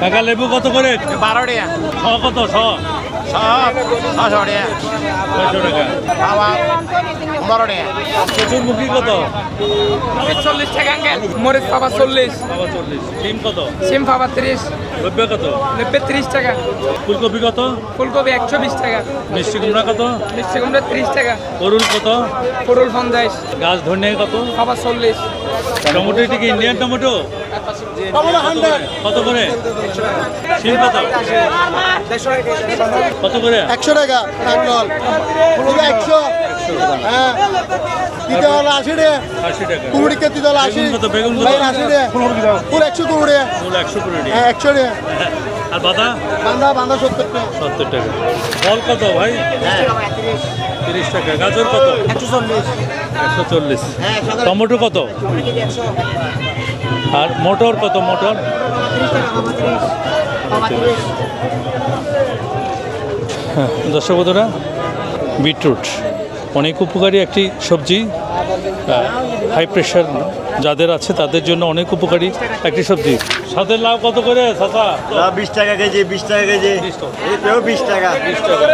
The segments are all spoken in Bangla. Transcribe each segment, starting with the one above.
কাকা লেবু কত করে? বারো টাকা। শ কত? ছশো টাকা। ছয়শো টাকা। পনেরো টাকা। চতুর্মুখী কত? চল্লিশ টাকা আঙ্কেল। মরিচ পাবা চল্লিশ। কত? সিম পাবা তিরিশ। রব্বে কত? নব্বই তিরিশ টাকা। ফুলকপি কত? ফুলকপি একশো বিশ টাকা। মিষ্টি কুমড়া কত? মিষ্টি কুমড়া তিরিশ টাকা। অরুল কত? পটল পঞ্চাশ। গাছ ধনে কত? পাবা চল্লিশ। টমেটো কি ইন্ডিয়ান টমেটো? কত করে? কত কত করে? একশো টাকা একশো। হ্যাঁ। হলো আশি টাকা। আশি। হলো ফুল একশো করে হ্যাঁ একশো আর বান্ধা সত্তর টাকা। সত্তর টাকা। ফল কত ভাই? তিরিশ টাকা। গাজর কত? একশো চল্লিশ। একশো চল্লিশ। টমেটো কত? আর মোটর কত মোটর? হ্যাঁ, দর্শক বন্ধুরা বিটরুট। অনেক উপকারী একটি সবজি হাই প্রেশার যাদের আছে তাদের জন্য অনেক উপকারী একটি সবজি। সাদের লাভ কত করে লাউ বিশ টাকা কেজি বিশ টাকা কেজি। বিশ টাকা। বিশ টাকা। বিশ টাকা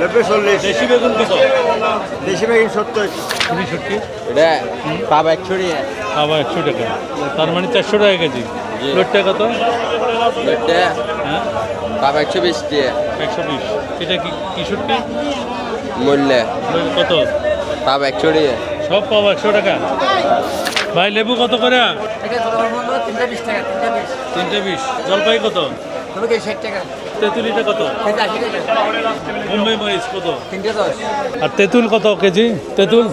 নব্বই চল্লিশ। দেশি বেগুন কত? দেশি বেগুন সত্তর। এটা পাবা একশো টাকা আবার একশো টাকা। তার মানে চারশো টাকা কেজি। প্লেটটা কত? হ্যাঁ। পাবা একশো বিশ দিয়ে। একশো বিশ। এটা কি কিশোরটি? মূল্য। কত? পাবা একশো টাকা সব পাবো একশো টাকা। ভাই লেবু কত করে? তিনটে বিশ। জলপাই কত? তোমাকে ষাট টাকা। তেঁতুলিটা কত? আশি টাকা। মুম্বাই মরিচ কত? তিনটে দশ। আর তেঁতুল কত কেজি? তেঁতুল?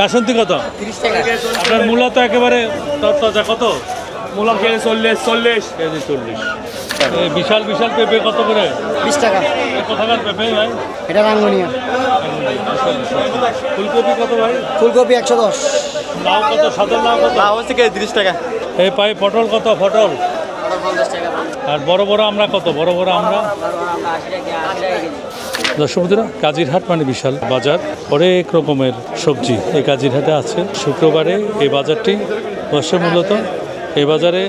কাসন্তি কত? তিরিশ টাকা। আপনার মূলা তো একেবারে কত? মূলম কেজি চল্লিশ চল্লিশ। কেজি চল্লিশ। এই বিশাল বিশাল পেঁপে কত করে? বিশ টাকা। কোথাকার পেঁপে ভাই? এটা রাঙ্গুনিয়া। ফুলকপি কত ভাই? ফুলকপি একশো দশ। লাউ কত সাদা লাউ কত? লাউ হচ্ছে তিরিশ টাকা। এই পাই পটল কত? পটল? আর বড় বড় আমরা কত? বড় বড় আমরা? দর্শকবন্ধুরা, কাজিরহাট মানে বিশাল বাজার। অনেক রকমের সবজি এই কাজিরহাটে আছে। শুক্রবারে এই বাজারটি বসে মূলত। এই বাজারে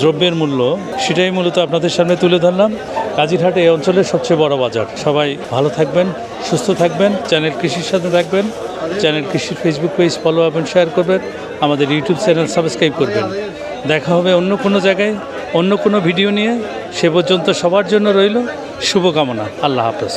দ্রব্যের মূল্য, সেটাই মূলত আপনাদের সামনে তুলে ধরলাম। কাজিরহাট এই অঞ্চলের সবচেয়ে বড় বাজার। সবাই ভালো থাকবেন, সুস্থ থাকবেন, চ্যানেল কৃষির সাথে থাকবেন, চ্যানেল কৃষির ফেসবুক পেজ ফলো এবং শেয়ার করবেন, আমাদের ইউটিউব চ্যানেল সাবস্ক্রাইব করবেন। দেখা হবে অন্য কোনো জায়গায়। অন্য কোনো ভিডিও নিয়ে সে পর্যন্ত সবার জন্য রইল। শুভকামনা। আল্লাহ হাফেজ।